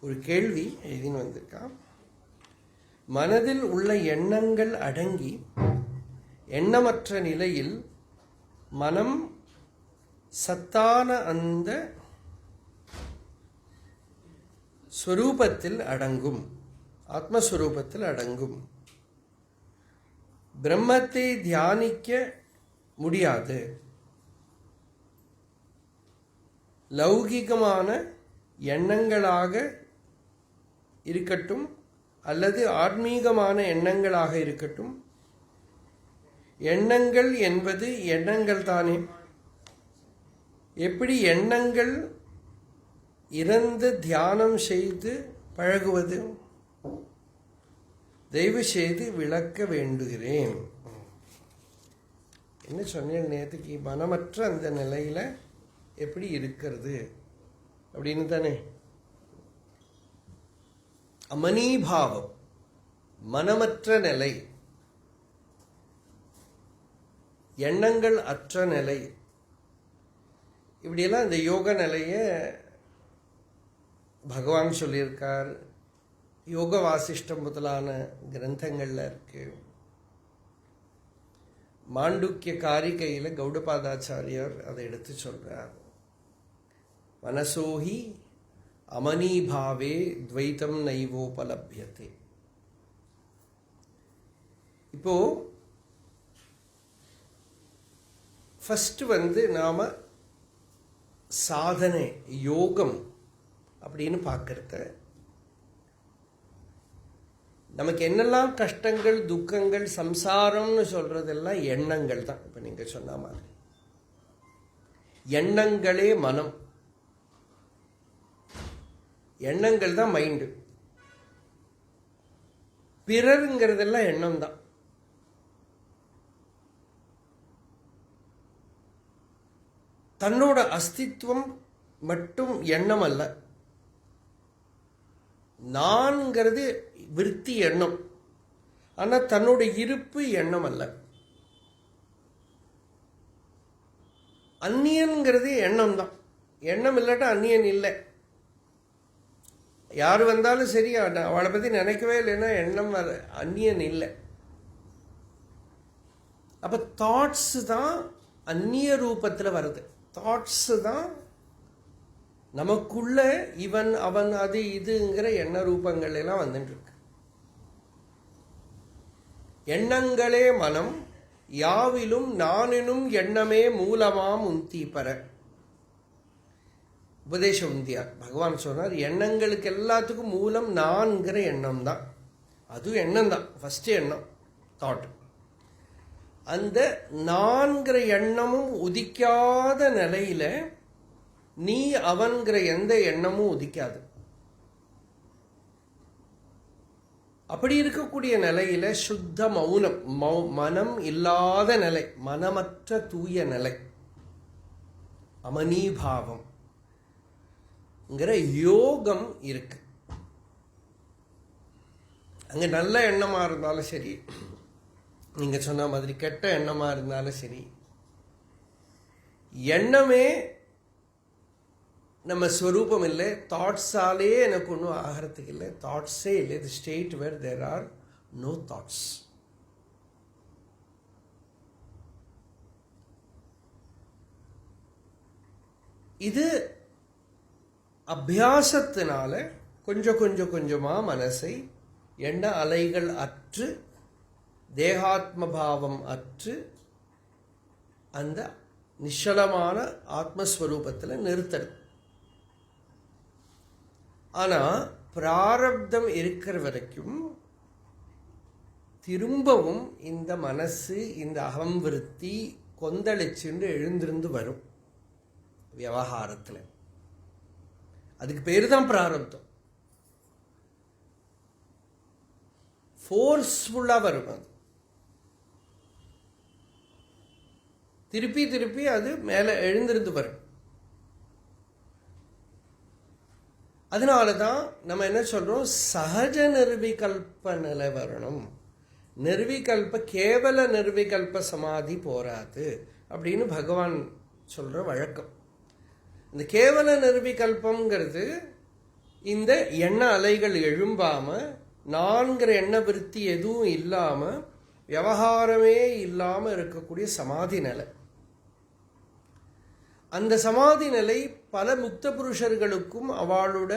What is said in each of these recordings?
ஒரு கேள்வி எழுதின்னு வந்திருக்கான் மனதில் உள்ள எண்ணங்கள் அடங்கி எண்ணமற்ற நிலையில் மனம் சத்தான அந்த ஸ்வரூபத்தில் அடங்கும். ஆத்மஸ்வரூபத்தில் அடங்கும். பிரம்மத்தை தியானிக்க முடியாது. லௌகிகமான எண்ணங்களாக இருக்கட்டும் அல்லது ஆன்மீகமான எண்ணங்களாக இருக்கட்டும். எண்ணங்கள் என்பது எண்ணங்கள் தானே. எப்படி எண்ணங்கள் இறந்து தியானம் செய்து பழகுவது? தயவு செய்து விளக்க வேண்டுகிறேன். என்ன சொன்னேன் நேற்றுக்கு மனமற்ற அந்த நிலையில் எப்படி இருக்கிறது? அப்படின்னு தானே. அமனீபாவம் மனமற்ற நிலை எண்ணங்கள் அற்ற நிலை. இப்படியெல்லாம் இந்த யோக நிலையை பகவான் சொல்லியிருக்கார். யோக வாசிஷ்டம் முதலான கிரந்தங்களில் இருக்கு. மாண்டுக்கிய காரிகையில் கௌடபாதாச்சாரியார் அதை எடுத்து சொல்கிறார் மனசோஹி அமனிபாவே துவைத்தம் நைவோபலபியத்தை இப்போ ஃபஸ்ட்டு வந்து நாம் சாதனை யோகம் அப்படின்னு பார்க்கறத நமக்கு என்னெல்லாம் கஷ்டங்கள் துக்கங்கள் சம்சாரம்னு சொல்றதெல்லாம் எண்ணங்கள் தான். இப்போ நீங்கள் சொன்ன மாதிரி. எண்ணங்களே மனம். எண்ணங்கள் தான் மைண்டு பிறருங்கிறதெல்லாம் எண்ணம் தான் தன்னோட அஸ்தித்வம் மட்டும் எண்ணம் அல்ல. நான்கிறது விருத்தி எண்ணம். ஆனால் தன்னோட இருப்பு எண்ணம் அல்ல. அந்நியன்கிறது எண்ணம் தான் எண்ணம் இல்லாட்டா அந்நியன் இல்லை. யார் வந்தாலும் சரி நான் அவளை பற்றி நினைக்கவே இல்லைன்னா எண்ணம் வர அந்நியன் இல்லை. அப்போ தாட்ஸு தான் அந்நிய ரூபத்தில் வருது. தாட்ஸு தான் நமக்குள்ள இவன் அவன் அது இதுங்கிற எண்ண ரூபங்கள் எல்லாம் எண்ணங்களே மனம் யாவிலும் நானினும் எண்ணமே மூலமாம் உந்தி பெற உபதேச உந்தியார் பகவான் சொன்னார் எண்ணங்களுக்கு எல்லாத்துக்கும் மூலம் நான்கிற எண்ணம் தான் அதுவும் எண்ணம் தான் ஃபஸ்ட்டு எண்ணம் தாட் அந்த நான்கிற எண்ணமும் உதிக்காத நிலையில் நீ அவன்கிற எந்த எண்ணமும் உதிக்காது. அப்படி இருக்கக்கூடிய நிலையில சுத்த மௌனம் மௌ- மனம் இல்லாத நிலை மனமற்ற தூய நிலை. அமனீபாவம். யோகம் இருக்கு. அங்க நல்ல எண்ணமா இருந்தாலும் சரி நீங்க சொன்ன மாதிரி கெட்ட எண்ணமா இருந்தாலும் சரி எண்ணமே நம்ம ஸ்வரூபம் இல்லை தாட்ஸாலே எனக்கு ஒன்றும் ஆகிறதுக்கு இல்லை தாட்ஸே இல்லை இது state where there are no thoughts இது அபியாசத்தினால கொஞ்சம் கொஞ்சம் கொஞ்சமாக மனசை எண்ண அலைகள் அற்று தேகாத்ம பாவம் அற்று அந்த நிச்சலமான ஆத்மஸ்வரூபத்தில் நிறுத்தணும். ஆனால் பிராரப்தம் இருக்கிற வரைக்கும் திரும்பவும் இந்த மனசு இந்த அகம் விருத்தி கொந்தளிச்சுண்டு எழுந்திருந்து வரும். விவகாரத்தில் அதுக்கு பேர் தான் பிராரப்தம். ஃபோர்ஸ்ஃபுல்லாக வரும் அது. திருப்பி திருப்பி அது மேலே எழுந்திருந்து வரும். அதனால தான் நம்ம என்ன சொல்கிறோம் சகஜ நிர்விகல்ப நிலை வரணும் நிர்விகல்ப கேவல நிர்விகல்ப சமாதி போராது அப்படின்னு பகவான் சொல்கிற வழக்கம். இந்த கேவல நிர்விகல்பம்ங்கிறது இந்த எண்ண அலைகள் எழும்பாமல் நான்கிற எண்ண விருத்தி எதுவும் இல்லாமல் விவகாரமே இல்லாமல் இருக்கக்கூடிய சமாதி நிலை. அந்த சமாதி நிலை பல முக்த புருஷர்களுக்கும் அவளோட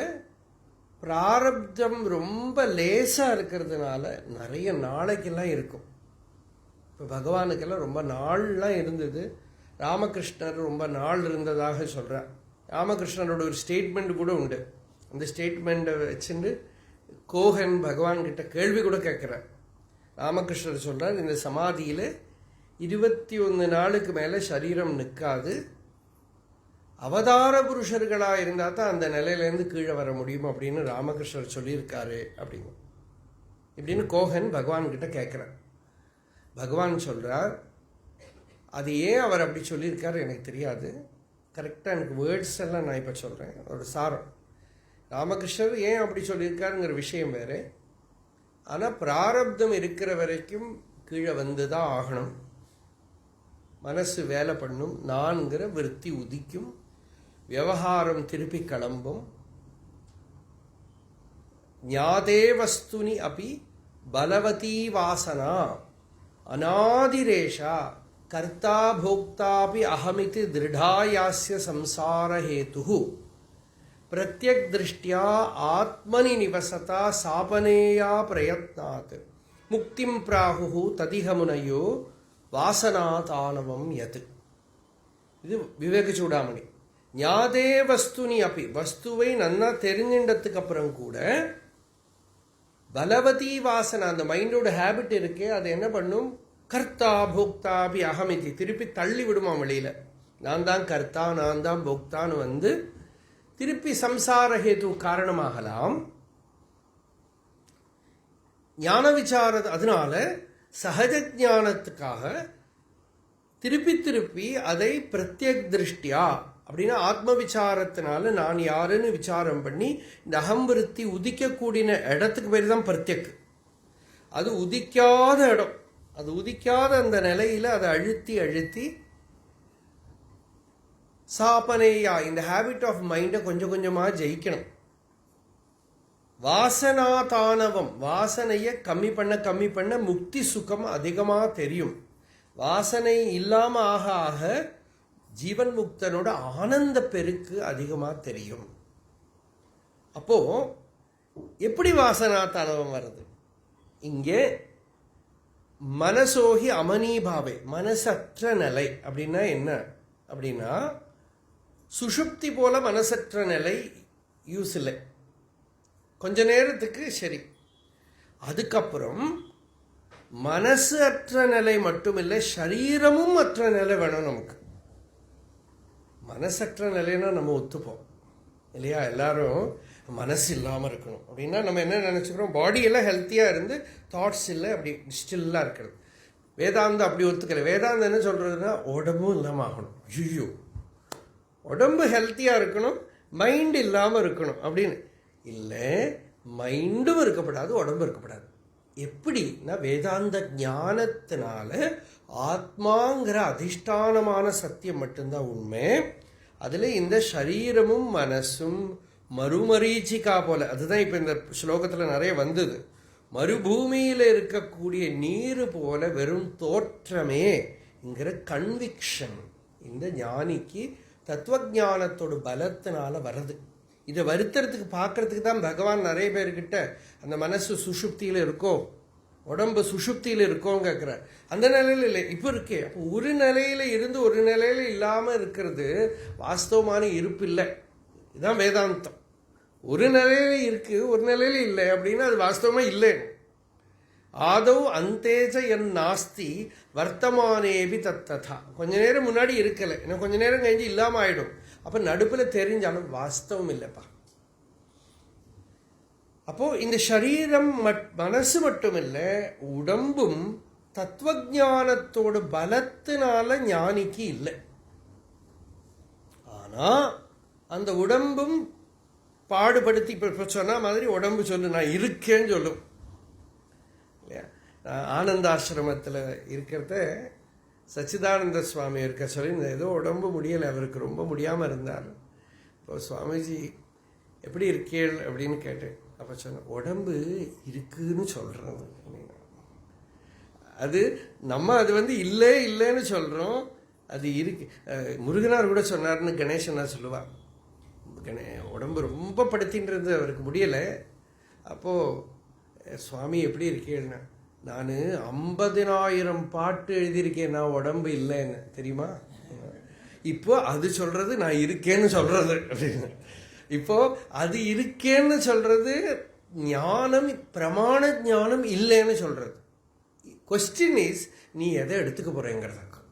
பிராரப்தம் ரொம்ப லேசாக இருக்கிறதுனால நிறைய நாளைக்கெல்லாம் இருக்கும். இப்போ பகவானுக்கெல்லாம் ரொம்ப நாள்லாம் இருந்தது. ராமகிருஷ்ணர் ரொம்ப நாள் இருந்ததாக சொல்கிறார் ராமகிருஷ்ணரோட ஒரு ஸ்டேட்மெண்ட் கூட உண்டு. அந்த ஸ்டேட்மெண்ட்டை வச்சுட்டு கோஹன் பகவான் கிட்ட கேள்வி கூட கேட்குறார். ராமகிருஷ்ணர் சொல்கிறார் இந்த சமாதியில் இருபத்தி ஒன்று நாளுக்கு மேலே சரீரம் நிற்காது. அவதார புருஷர்களாக இருந்தால் தான் அந்த நிலையிலேருந்து கீழே வர முடியும் அப்படின்னு ராமகிருஷ்ணர் சொல்லியிருக்காரு அப்படின்னு. இப்படின்னு கோஹன் பகவான் கிட்ட கேட்குறார். பகவான் சொல்கிறார் அது ஏன் அவர் அப்படி சொல்லியிருக்காரு எனக்கு தெரியாது. கரெக்டாக எனக்கு வேர்ட்ஸ் எல்லாம் நான் இப்போ சொல்கிறேன் ஒரு சாரம். ராமகிருஷ்ணர் ஏன் அப்படி சொல்லியிருக்காருங்கிற விஷயம் வேறு. ஆனால் பிராரப்தம் இருக்கிற வரைக்கும் கீழே வந்து தான் ஆகணும். மனசு வேலை பண்ணும். நான்கிற விருத்தி உதிக்கும். விவகாரம் திருப்பி கிளம்பும். ஞாதே வஸ்துனி அப்படி பலவதி வாசனா. அநாதிரேஷா. கர்த்தா போக்தாபி அகமிதி திருடாயாசிய சம்சாரஹேது பிரத்யக் திருஷ்டியா ஆத்மனி நிவசதா சாபனேயா பிரயத்னாத். முக்திம் பிராகு ததிகமுனையோ வாசனாதானவம் யத். இது விவேக சூடாமணி. ஞாதே வஸ்துனி அப்பி வஸ்துவை நன்னா தெரிஞ்சின்றதுக்கு அப்புறம் கூட பலவதி வாசனை அந்த மைண்டோட ஹேபிட் இருக்கே அது என்ன பண்ணும்? கர்த்தா போக்தாபி அகமிதி. திருப்பி தள்ளி விடுமா வெளியில? நான் தான் கர்த்தா நான் தான் போக்தான்னு வந்து திருப்பி சம்சார ஹேது காரணமாகலாம். ஞான விசார அதனால சகஜ ஞானத்துக்காக திருப்பி திருப்பி அதை பிரத்யக் திருஷ்டியா அப்படின்னா ஆத்ம விசாரத்தினால நான் யாருன்னு விசாரம் பண்ணி இந்த அகம்பிருத்தி உதிக்கக்கூடிய இடத்துக்கு பேர் தான் பிரத்யக். அது உதிக்காத இடம். அது உதிக்காத அந்த நிலையில் அதை அழுத்தி அழுத்தி சாப்பனையா இந்த ஹேபிட் ஆஃப் மைண்டை கொஞ்சம் கொஞ்சமாக ஜெயிக்கணும். வாசனா தானவம் வாசனையை கம்மி பண்ண கம்மி பண்ண முக்தி சுகம் அதிகமாக தெரியும். வாசனை இல்லாமல் ஆக ஆக ஜீவன் முக்தனோட ஆனந்த பெருக்கு அதிகமாக தெரியும். அப்போது எப்படி வாசனா தானவம் வருது? இங்கே மனசோகி அமனீபாவை மனசற்ற நிலை அப்படின்னா என்ன? அப்படின்னா சுஷுப்தி போல மனசற்ற நிலை யூஸ் இல்லை. கொஞ்ச நேரத்துக்கு சரி. அதுக்கப்புறம் மனசு அற்ற நிலை மட்டுமில்லை சரீரமும் அற்ற நிலை வேணும் நமக்கு. மனசற்ற நிலைன்னா நம்ம ஒத்துப்போம். இல்லையா? எல்லாரும் மனசு இல்லாமல் இருக்கணும். அப்படின்னா நம்ம என்ன நினச்சிக்கிறோம்? பாடியெல்லாம் ஹெல்த்தியாக இருந்து தாட்ஸ் இல்லை அப்படி ஸ்டில்லாக இருக்கிறது. வேதாந்தம் அப்படி ஒத்துக்கல. வேதாந்தம் என்ன சொல்கிறதுனா உடம்பும் இல்லாமல் ஆகணும். ஐயோ. உடம்பு ஹெல்த்தியாக இருக்கணும் மைண்ட் இல்லாமல் இருக்கணும் அப்படின்னு. இல்லை மைண்டும் இருக்கப்படாது உடம்பு இருக்கப்படாது. எப்படின்னா வேதாந்த ஞானத்தினால ஆத்மாங்கிற அதிஷ்டானமான சத்தியம் மட்டும்தான் உண்மை. அதில் இந்த சரீரமும் மனசும் மறுமரீச்சிக்கா போல. அதுதான் இப்போ இந்த ஸ்லோகத்தில் நிறைய வந்தது. மறுபூமியில் இருக்கக்கூடிய நீர் போல வெறும் தோற்றமே என்கிற கன்விக்ஷன் இந்த ஞானிக்கு தத்துவஞானத்தோட பலத்தினால வருது இதை வருத்துறதுக்கு பார்க்கறதுக்கு தான் பகவான் நிறைய பேர்கிட்ட அந்த மனசு சுஷுப்தியில் இருக்கோ உடம்பு சுஷுப்தியில் இருக்கோங்க கேட்குறார் அந்த நிலையில் இல்லை. இப்போ இருக்கே. அப்போ ஒரு நிலையில் இருந்து ஒரு நிலையில் இல்லாமல் இருக்கிறது வாஸ்தவமான இருப்பு இல்லை இதுதான் வேதாந்தம். ஒரு நிலையில இருக்கு ஒரு நிலையில இல்லை அப்படின்னா அது வாஸ்தவமா இல்லை. ஆதவ் அந்தேஜ என் நாஸ்தி வர்த்தமானேபி தத்ததா. கொஞ்ச நேரம் முன்னாடி இருக்கலை. இன்னும் கொஞ்ச நேரம் கழிஞ்சு இல்லாமல் ஆயிடும். அப்போ நடுப்பில் தெரிஞ்சாலும் வாஸ்தவம் இல்லைப்பா. அப்போ இந்த சரீரம் மட் மனசு மட்டும் இல்லை உடம்பும் தத்துவஜானத்தோட பலத்தினால ஞானிக்கு இல்லை. ஆனால் அந்த உடம்பும் பாடுபடுத்தி இப்போ சொன்ன மாதிரி உடம்பு சொல்லு நான் இருக்கேன்னு சொல்லும். இல்லையா? ஆனந்தாசிரமத்தில் இருக்கிறத சச்சிதானந்த சுவாமி இருக்க சொல்லி ஏதோ உடம்பு முடியலை அவருக்கு ரொம்ப முடியாமல் இருந்தார். இப்போ சுவாமிஜி எப்படி இருக்கீள்? அப்படின்னு கேட்டேன். அப்போ சொன்னேன் உடம்பு இருக்குன்னு சொல்கிறது அது நம்ம அது வந்து இல்லை இல்லைன்னு சொல்கிறோம் அது இருக்கு. முருகனார் கூட சொன்னார்னு கணேசனா சொல்லுவாங்க கணே உடம்பு ரொம்ப படுத்தின்றது அவருக்கு முடியலை. அப்போது சுவாமி எப்படி இருக்கேன்னா? நான் ஐம்பதினாயிரம் பாட்டு எழுதியிருக்கேன். நான் உடம்பு இல்லைன்னு. தெரியுமா? இப்போ அது சொல்கிறது நான் இருக்கேன்னு சொல்கிறது அப்படின்னு. இப்போ அது இருக்கேன்னு சொல்கிறது ஞானம் பிரமாண ஞானம் இல்லைன்னு சொல்கிறது கொஸ்டின் இஸ் நீ எதை எடுத்துக்க போகிறேங்கிறதாக்கும்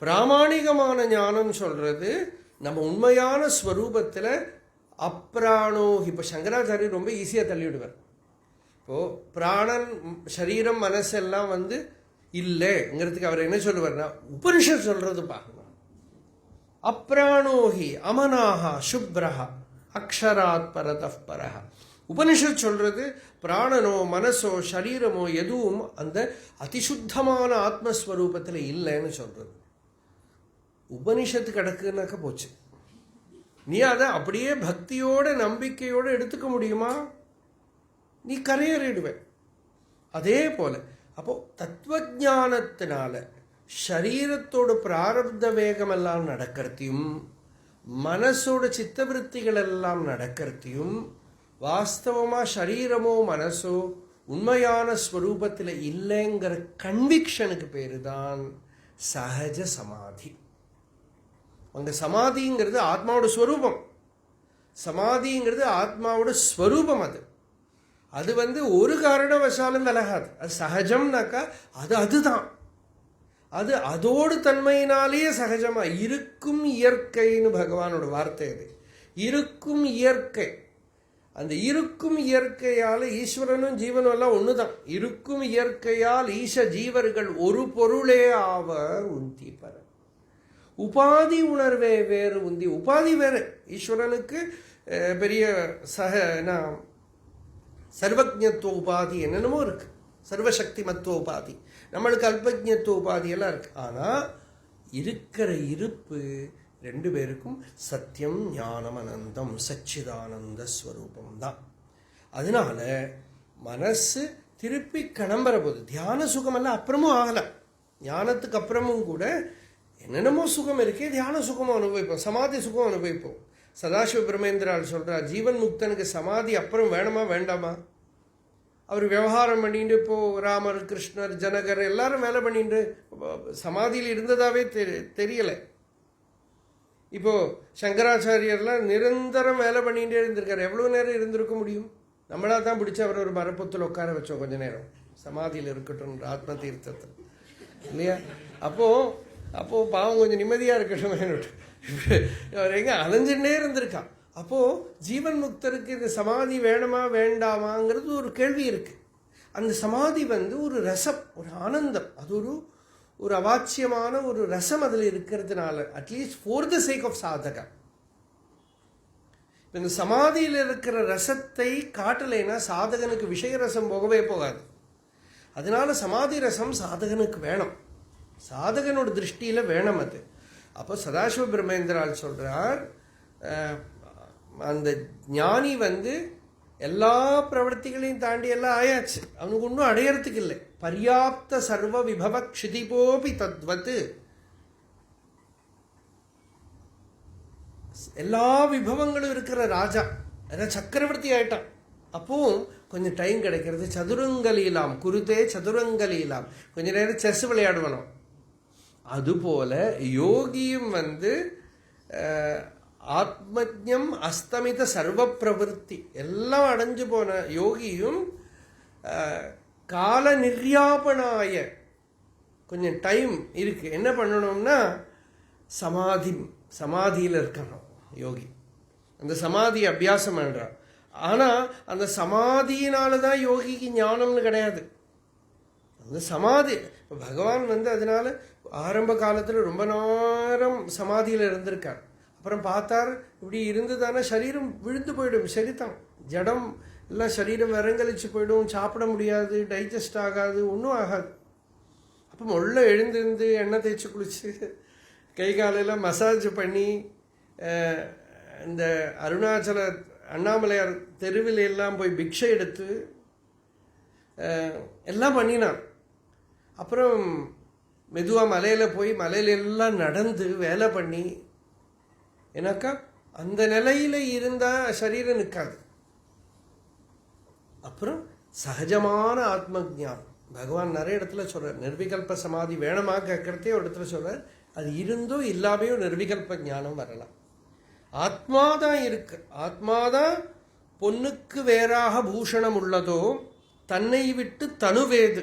பிராமாணிகமான ஞானம் சொல்கிறது நம்ம உண்மையான ஸ்வரூபத்தில் அப்ராணோ இப்போ சங்கராச்சாரியர் ரொம்ப ஈஸியாக தள்ளிவிடுவார். இப்போது பிராணன் சரீரம் மனசெல்லாம் வந்து இல்லைங்கிறதுக்கு அவர் என்ன சொல்லுவார்னா உபனிஷத் சொல்கிறது பார்க்கணும் அப்ராணோஹி அமனாஹா சுப்ரஹா அக்ஷராத் பரதः பரஹ. உபனிஷத் சொல்கிறது பிராணனோ மனசோ சரீரமோ எதுவும் அந்த அதிசுத்தமான ஆத்மஸ்வரூபத்தில் இல்லைன்னு சொல்கிறது உபனிஷத்து கிடக்குனாக்க போச்சு. நீ அதை அப்படியே பக்தியோட நம்பிக்கையோடு எடுத்துக்க முடியுமா? நீ கரையறிடுவேன் அதே போல அப்போ தத்துவஜானத்தினால சரீரத்தோட பிராரப்த வேகமெல்லாம் நடக்கிறதையும் மனசோட சித்தவருத்திகள் எல்லாம் நடக்கிறதையும் வாஸ்தவமாக சரீரமோ மனசோ உண்மையான ஸ்வரூபத்தில் இல்லைங்கிற கன்விக்ஷனுக்கு பேர் தான் சகஜ சமாதி. அங்கே சமாதிங்கிறது ஆத்மாவோட ஸ்வரூபம். சமாதிங்கிறது ஆத்மாவோட ஸ்வரூபம் அது. அது வந்து ஒரு காரணவசாலும் விலகாது. அது சகஜம்னாக்கா அது அதுதான். அது அதோடு தன்மையினாலேயே சகஜமாக இருக்கும் இயற்கைன்னு பகவானோட வார்த்தை அது. இருக்கும் இயற்கை. அந்த இருக்கும் இயற்கையால் ஈஸ்வரனும் ஜீவனும் எல்லாம் ஒன்று தான் இருக்கும் இயற்கையால் ஈச ஜீவர்கள் ஒரு பொருளே ஆவர் உந்திப்பர் உபாதி உணர்வே வேறு உந்தி. உபாதி வேறு. ஈஸ்வரனுக்கு பெரிய சக என்ன சர்வஜத்துவ உபாதி என்னென்னமோ இருக்கு. சர்வசக்தி மத்துவ உபாதி. நம்மளுக்கு அல்பஜத்துவ உபாதி எல்லாம் இருக்கு. ஆனா இருக்கிற இருப்பு ரெண்டு பேருக்கும் சத்தியம் ஞானம் அனந்தம் சச்சிதானந்த ஸ்வரூபம் தான் அதனால மனசு திருப்பி கிளம்புற போது தியான சுகமெல்லாம் அப்புறமும் ஆகல. ஞானத்துக்கு அப்புறமும் கூட என்னென்னமோ சுகம் இருக்கே தியான சுகமும் அனுபவிப்போம் சமாதி சுகம் அனுபவிப்போம். சதாசிவ பிரமேந்திரால் சொல்கிறார் ஜீவன் முக்தனுக்கு சமாதி அப்புறம் வேணுமா வேண்டாமா? அவர் விவகாரம் பண்ணிட்டு இப்போது ராமர் கிருஷ்ணர் ஜனகர் எல்லாரும் வேலை பண்ணிட்டு சமாதியில் இருந்ததாவே தெரி- தெரியலை. இப்போது சங்கராச்சாரியர்லாம் நிரந்தரம் வேலை பண்ணிகிட்டே இருந்திருக்கார். எவ்வளோ நேரம் இருந்திருக்க முடியும்? நம்மளா தான் பிடிச்சி அவர் ஒரு மரப்பத்தில் உட்கார வச்சோம் கொஞ்ச நேரம். சமாதியில் இருக்கட்டும் ஆத்ம தீர்த்தத்தில். இல்லையா? அப்போது அப்போது பாவம் கொஞ்சம் நிம்மதியாக இருக்கட்டும் அவர் எங்க அலைஞ்சுட்டே இருந்திருக்கான். அப்போ ஜீவன் முக்தருக்கு இந்த சமாதி வேணுமா வேண்டாமாங்கிறது ஒரு கேள்வி இருக்கு. அந்த சமாதி வந்து ஒரு ரசம் ஒரு ஆனந்தம். அது ஒரு ஒரு அவாச்சியமான ஒரு ரசம் அதில் இருக்கிறதுனால at least for the sake of சாதகா இந்த சமாதியில் இருக்கிற ரசத்தை காட்டலைன்னா சாதகனுக்கு விஷய ரசம் போகவே போகாது. அதனால சமாதி ரசம் சாதகனுக்கு வேணும். சாதகனோட திருஷ்டியில் வேணும் அது. அப்போ சதாசிவ பிரம்மேந்திரால் சொல்கிறார் அந்த ஞானி வந்து எல்லா பிரவர்த்திகளையும் தாண்டி எல்லாம் ஆயாச்சு. அவனுக்கு ஒன்றும் அடையறதுக்கு இல்லை. பர்யாப்த சர்வ விபவ க்ஷிதிபோபி தத்வத்து எல்லா விபவங்களும் இருக்கிற ராஜா. அதான் சக்கரவர்த்தி ஆயிட்டான். அப்பவும் கொஞ்சம் டைம் கிடைக்கிறது. சதுரங்கலீலாம் குருதே சதுரங்கலீலாம் கொஞ்ச நேரம் செஸ் விளையாடுவனும் அதுபோல யோகியும் வந்து ஆத்மஜம் அஸ்தமித சர்வ பிரவருத்தி எல்லாம் அடைஞ்சு போன யோகியும் கால நிர்யாபனாய கொஞ்சம் டைம் இருக்கு. என்ன பண்ணணும்னா சமாதி சமாதியில் இருக்கணும் யோகி. அந்த சமாதி அபியாசம் பண்ணுறான் ஆனால் அந்த சமாதியினால தான் யோகிக்கு ஞானம்னு கிடையாது. அந்த சமாதி பகவான் வந்து அதனால ஆரம்ப காலத்தில் ரொம்ப நேரம் சமாதியில் இருந்திருக்கார். அப்புறம் பார்த்தார் இப்படி இருந்ததானே சரீரம் விழுந்து போயிடும் சரிதான் ஜடம் எல்லாம் சரீரம் விரங்கலிச்சு போயிடும் சாப்பிட முடியாது டைஜஸ்ட் ஆகாது ஒன்றும் ஆகாது. அப்போ உள்ள எழுந்திருந்து எண்ணெய் தேய்ச்சி குளிச்சு கை காலெல்லாம் மசாஜ் பண்ணி இந்த அருணாச்சல அண்ணாமலையார் தெருவில் எல்லாம் போய் பிக்ஷை எடுத்து எல்லாம் பண்ணினான் அப்புறம் மெதுவாக மலையில் போய் மலையில எல்லாம் நடந்து வேலை பண்ணி ஏன்னாக்கா அந்த நிலையில் இருந்தால் சரீரம் நிற்காது. அப்புறம் சகஜமான ஆத்ம ஞானம் பகவான் நிறைய இடத்துல சொல்கிறார் நிர்விகல்ப சமாதி வேணமாக கேட்குறதே ஒரு இடத்துல சொல்கிறார் அது இருந்தோ இல்லாமையோ நிர்விகல்ப ஞானம் வரலாம். ஆத்மா தான் இருக்கு. ஆத்மாதான் பொன்னுக்கு வேறாக பூஷணம் உள்ளதோ தன்னை விட்டு தனுவேது.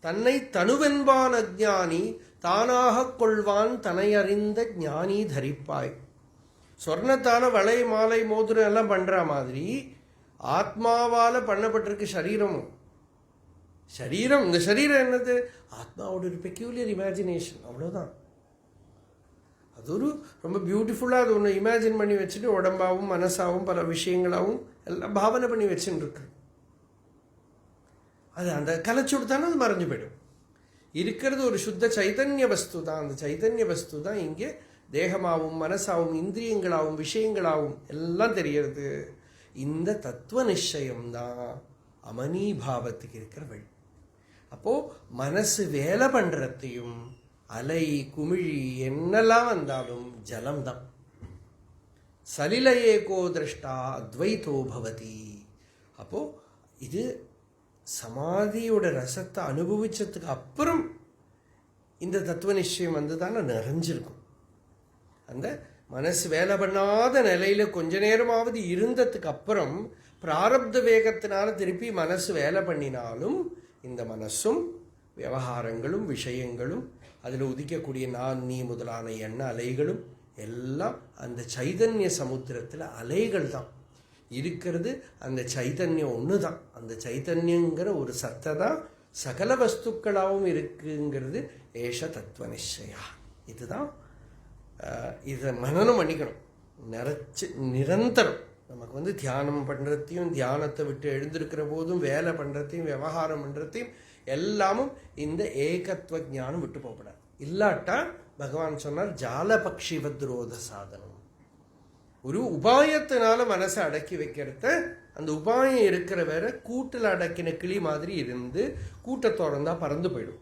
தன்னை தனுவென்பான் அஜானி தானாகக் கொள்வான் தனையறிந்த ஞானி தரிப்பாய். சொர்ணத்தால வளை மாலை மோதிரம் எல்லாம் பண்ற மாதிரி ஆத்மாவால பண்ணப்பட்டிருக்கு சரீரமும். சரீரம் இந்த சரீரம் என்னது? ஆத்மாவோட ஒரு பெக்யூலியர் இமேஜினேஷன் அவ்வளோதான் அது ஒரு ரொம்ப பியூட்டிஃபுல்லாக அது ஒன்று இமேஜின் பண்ணி வச்சுட்டு உடம்பாவும் மனசாவும் பல விஷயங்களாகவும் எல்லாம் பாவனை பண்ணி வச்சுன்னு இருக்கு. அது அந்த கலைச்சு தானே அது மறைஞ்சு போயிடும். இருக்கிறது ஒரு சுத்த சைதன்ய வஸ்து தான். அந்த சைதன்ய வஸ்து தான் இங்கே தேகமாகவும் மனசாகவும் இந்திரியங்களாகவும் விஷயங்களாகவும் எல்லாம் தெரியறது இந்த தத்துவ நிச்சயம்தான் அமனீபாவத்துக்கு இருக்கிற வழி. அப்போது மனசு வேலை பண்ணுறதையும் அலை குமிழி என்னெல்லாம் வந்தாலும் ஜலம்தான். சலில ஏகோ திரஷ்டா அத்வைதோ பவதி. அப்போது இது சமாதியோட ரசத்தை அனுபவித்ததுக்கு அப்புறம் இந்த தத்துவ நிச்சயம் வந்து தானே நிறைஞ்சிருக்கும். அந்த மனசு வேலை பண்ணாத நிலையில் கொஞ்ச நேரமாவது இருந்ததுக்கு அப்புறம் பிராரப்த வேகத்தினால திருப்பி மனசு வேலை பண்ணினாலும் இந்த மனசும் விவகாரங்களும் விஷயங்களும் அதில் உதிக்கக்கூடிய நான் நீ முதலான எண்ண அலைகளும் எல்லாம் அந்த சைதன்ய சமுத்திரத்தில் அலைகள் தான் இருக்கிறது அந்த சைதன்யம் ஒன்று தான் அந்த சைதன்யங்கிற ஒரு சத்தை தான் சகல வஸ்துக்களாகவும் இருக்குங்கிறது ஏஷ தத்துவ நிச்சயா. இதுதான் இதை மனனம் பண்ணிக்கணும் நிறைச்சு நிரந்தரம். நமக்கு வந்து தியானம் பண்ணுறதையும் தியானத்தை விட்டு எழுந்திருக்கிற போதும் வேலை பண்ணுறதையும் விவகாரம் பண்ணுறதையும் எல்லாமும் இந்த ஏகத்துவ ஞானம் விட்டு போகப்படாது இல்லாட்டா பகவான் சொன்னார் ஜாலபக்ஷிவத்ரோத சாதனம். ஒரு உபாயத்தினால மனசை அடக்கி வைக்கிறத அந்த உபாயம் இருக்கிற வேற கூட்டில் அடக்கின கிளி மாதிரி இருந்து கூட்டை திறந்தா பறந்து போயிடும்.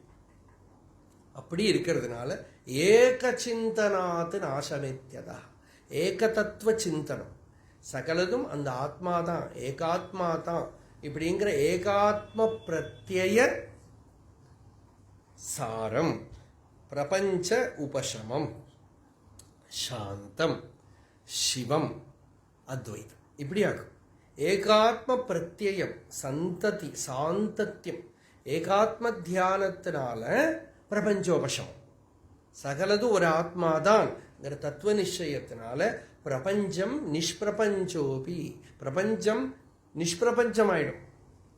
அப்படி இருக்கிறதுனால ஏக சிந்தனாத்து நாசமேத்தியதா ஏக தத்துவ சிந்தனம். சகலதும் அந்த ஆத்மா தான் ஏகாத்மா தான் இப்படிங்கிற ஏகாத்ம பிரத்யய சாரம். பிரபஞ்ச உபசமம். சாந்தம். சிவம். அத்வைதம். இப்படி ஆகும் ஏகாத்ம பிரத்யம் சந்ததி சாந்தத்தியம் ஏகாத்ம தியானத்தினால பிரபஞ்சோபசம். சகலது ஒரு ஆத்மாதான்ங்கிற தத்துவ நிச்சயத்தினால பிரபஞ்சம் நிஷ்பிரபஞ்சோபி. பிரபஞ்சம் நிஷ்பிரபஞ்சம் ஆயிடும்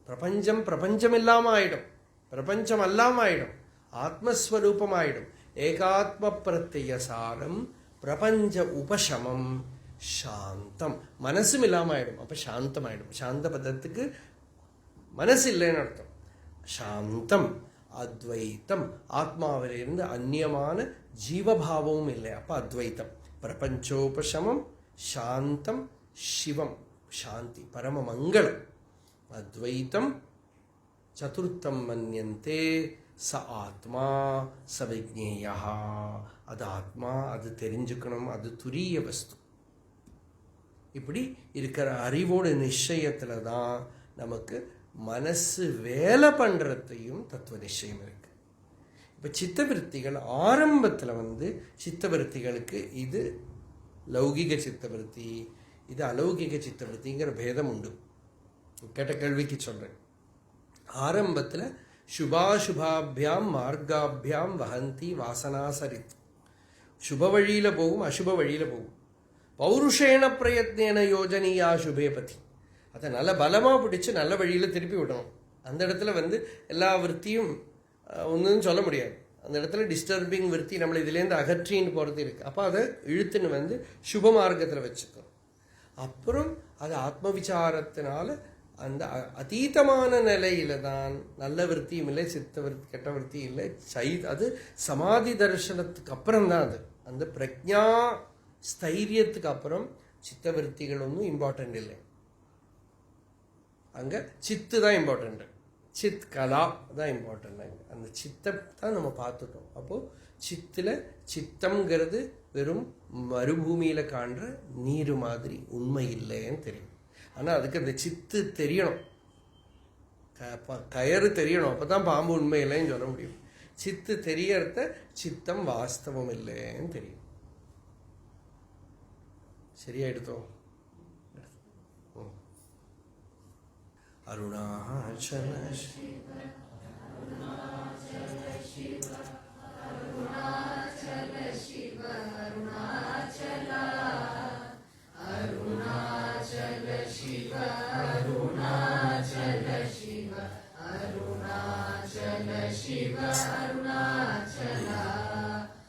பிரபஞ்சம் பிரபஞ்சம் இல்லாம ஆயிடும் பிரபஞ்சம் அல்லாம ஆயிடும் ஆத்மஸ்வரூபம் ஆயிடும் ஏகாத்ம பிரத்ய சாரம் பிரபஞ்ச உபசமம் சாந்தம் மனசும் இல்லாமல் ஆயிடும் அப்போ சாந்தம் ஆயிடும் சாந்த பதத்துக்கு மனசு இல்லைன்னு அர்த்தம் சாந்தம் அத்வைத்தம் ஆத்மாவிலிருந்து அந்நியமான ஜீவபாவமும் இல்லை அப்போ அத்வைத்தம் பிரபஞ்சோபசமம் சாந்தம் சிவம் சாந்தி பரம மங்களம் அத்வைத்தம் சதுர்த்தம் மன்யந்தே ச ஆத்மா ச விஜேயா அது ஆத்மா அது தெரிஞ்சுக்கணும் அது துரிய வஸ்து. இப்படி இருக்கிற அறிவோட நிச்சயத்தில் தான் நமக்கு மனசு வேலை பண்ணுறதையும் தத்துவ நிச்சயம் இருக்குது இப்போ சித்தவிருத்திகள் ஆரம்பத்தில் வந்து சித்தவருத்திகளுக்கு இது லௌகிக சித்தவருத்தி இது அலௌகிக சித்தவருத்திங்கிற பேதம் உண்டு. கேட்ட கேள்விக்கு சொல்கிறேன் ஆரம்பத்தில் சுபாசுபாபியாம் மார்க்காபியாம் வஹந்தி வாசனாசரித். சுப வழியில் போகும் அசுப வழியில் போகும் பௌருஷேன பிரயத்னேன யோஜனியா சுபே பற்றி அதை நல்ல பலமாக பிடிச்சி நல்ல வழியில் திருப்பி விடணும் அந்த இடத்துல வந்து எல்லா விற்த்தியும் ஒன்றும் சொல்ல முடியாது அந்த இடத்துல டிஸ்டர்பிங் விற்த்தி நம்மளை இதுலேருந்து அகற்றின்னு போகிறது இருக்குது அப்போ அதை இழுத்துன்னு வந்து சுப மார்க்கத்தில் வச்சுக்கணும் அப்புறம் அது ஆத்ம விசாரத்தினால அந்த அதீதமான நிலையில தான் நல்ல விருத்தியும் இல்லை சித்த விருத்தி கெட்ட விற்த்தியும் இல்லை சை அது சமாதி தரிசனத்துக்கு அப்புறம் தான் அது அந்த பிரக்ஞா ஸ்தைரியத்துக்கு அப்புறம் சித்தவருத்திகள் ஒன்றும் இம்பார்ட்டண்ட் இல்லை. அங்கே சித்து தான் இம்பார்ட்டண்ட் சித் கலா தான் இம்பார்ட்டண்ட் அங்கே அந்த சித்தை தான் நம்ம பார்த்துட்டோம். அப்போது சித்தில் சித்தம்ங்கிறது வெறும் மறுபூமியில் காண்ற நீர் மாதிரி உண்மை இல்லைன்னு தெரியும். ஆனால் அதுக்கு அந்த சித்து தெரியணும். க- கயறு தெரியணும். அப்போ தான் பாம்பு உண்மை இல்லைன்னு சொல்ல முடியும். சித்து தெரியறத சித்தம் வாஸ்தவம் இல்லைன்னு தெரியும். சரியா எடுத்தோம் அருணாச்சல அருணாச்சல அருணாச்சல சிவ